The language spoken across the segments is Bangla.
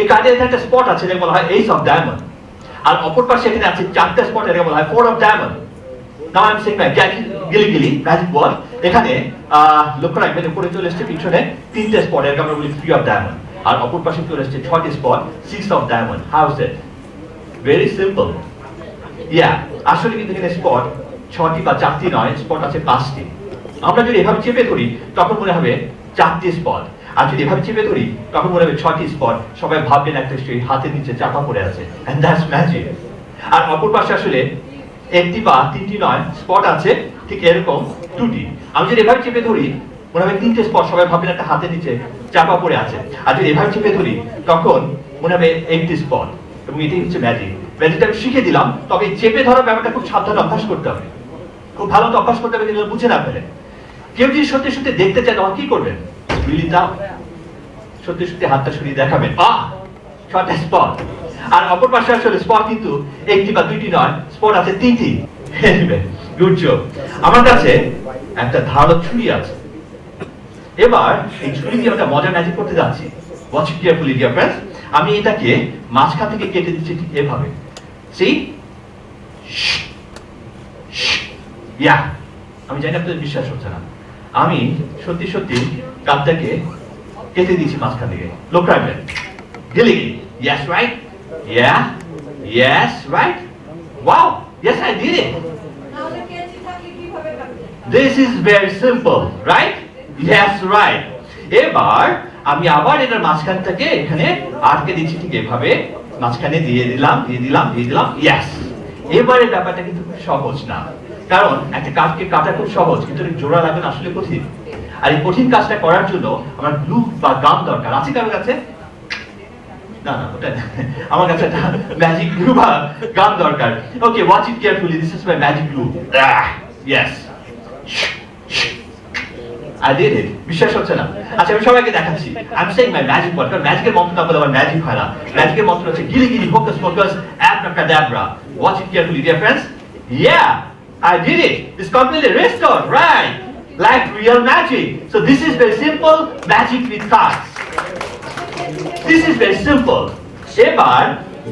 এই কার্ডে এখানে একটা স্পট আছে যেটা বলা হয় এইস অফ ডায়মন্ড আর অপর পাশে এখানে আছে চারটা স্পট এটাকে বলা হয় four of diamond now I am saying গিলি গিলি ম্যাজিক বল এখানে লক্ষ্য রাখবেন, উপরে চলে এসেছে, পিছনে তিনটে স্পট আমরা বলি থ্রি অফ ডায়মন্ড আর অপর পাশে চলে এসেছে ছয়টি spot six of diamond how is it very simple yeah আসলে কিন্তু এখানে স্পট ছটি বা চারটি নয় স্পট আছে পাঁচটি। আমরা যদি এভাবে চেপে ধরি, তখন মনে হবে চারটি স্পট আর যদি এভাবে চেপে ধরি, তখন মনে হবে ছটি স্পট, সবাই ভাববেন একটা সেই হাতের নিচে চাপা পড়ে আছে। এন্ড দ্যাটস ম্যাজিক আর অপর পাশে আসলে একটি বা তিনটি নয়, স্পট আছে, ঠিক এরকম দুটি। আমি যদি এভাবে চেপে ধরি, মনে হবে তিনটে স্পট, সবাই ভাববেন একটা হাতের নিচে চাপা পড়ে আছে। আর যদি এভাবে চেপে ধরি, তখন মনে হবে একটি স্পট। এবং এটাই হচ্ছে ম্যাজিক ম্যাজিকটা আমি শিখে দিলাম, তবে চেপে ধরার ব্যাপারটা খুব সাবধানে অভ্যাস করতে হবে। খুব ভালো তো অভ্যাস করতে হবে বুঝে না ফেলে। কেউ যদি সত্যি সত্যি দেখতে চায়, তখন কি করবেন? সত্যি সত্যি হাতটা সরিয়ে দেখাবেন আহ স্পট আর অপর পাশে আসলে স্পট কিন্তু একটি বা দুইটি নয় স্পট আছে তিনটি। গুড জব আমার কাছে একটা ধারালো ছুরি আছে। এবার এই ছুরি দিয়ে একটা মজার ম্যাজিক করতে যাচ্ছি। ওয়াচ কেয়ারফুলি ডিয়ার ফ্রেন্ডস আমি এটাকে মাঝখান থেকে কেটে দিচ্ছি ঠিক এভাবে। সেই ইয়া আমি জানি আপনাদের বিশ্বাস হচ্ছে না। আমি সত্যি সত্যি কাপটাকে কেটে দিয়েছি মাঝখান থেকে। লোক রাখবেন। গেলে কি yes right yeah yes right wow yes I did it this is very simple right yes right এবার আমি আবার এটার মাঝখান থেকে এখানে আটকে দিচ্ছি ঠিক এভাবে। মাঝখানে দিয়ে দিলাম দিয়ে দিলাম দিয়ে দিলাম। ইয়েস এবারে ব্যাপারটা কিন্তু সহজ না। কারণ একটা কাঠকে কাটা খুব সহজ, কিন্তু জোড়া লাগানো আসলে কঠিন। আর এই কঠিন কাজটা করার জন্য আমার গ্লু বা গাম দরকার। আছে কারোর কাছে? না না, ওটা আমার কাছে একটা ম্যাজিক গ্লু বা গাম দরকার। Okay watch it carefully this is my magic glue yes I did it বিশ্বাস হচ্ছে না আচ্ছা আমি সবাইকে দেখাচ্ছি I am saying my magic কারণ ম্যাজিকের মন্ত্র আমার ম্যাজিক হয় না ম্যাজিকের মন্ত্র হচ্ছে গিলি গিলি focus focus watch it carefully dear friends yeah it. It's completely restored, right? Like real magic. So this is very simple magic with cards. This is very simple. এবার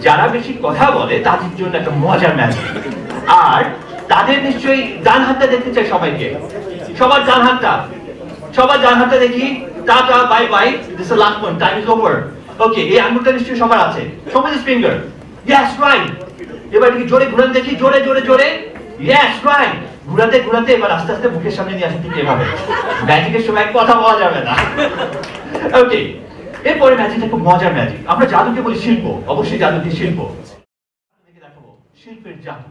যারা বেশি কথা বলে তাদের জন্য একটা মজার ম্যাজিক আর তাদের নিশ্চয়ই ডান হাতটা দেখতে চাই সবাইকে সবার ডান হাতটা সবার ডান হাতটা দেখি, tata bye bye this last time is over okay এই আঙ্গুলটা নিশ্চয়ই সবার আছে। সবাই ফিঙ্গার ইয়েস রাইট এবার কি জোরে ঘুরান দেখি, জোরে জোরে জোরে। ইয়েস রাইট ঘুরাতে ঘুরাতে এবার আস্তে আস্তে মুখের সামনে নিয়ে আসতে এভাবে। ম্যাজিকের সময় কথা বলা যাবে না। ওকে এরপরে ম্যাজিকটা খুব মজার ম্যাজিক আমরা জাদুকে বলি শিল্প। অবশ্যই জাদুকে শিল্প। শিল্পের জাদু।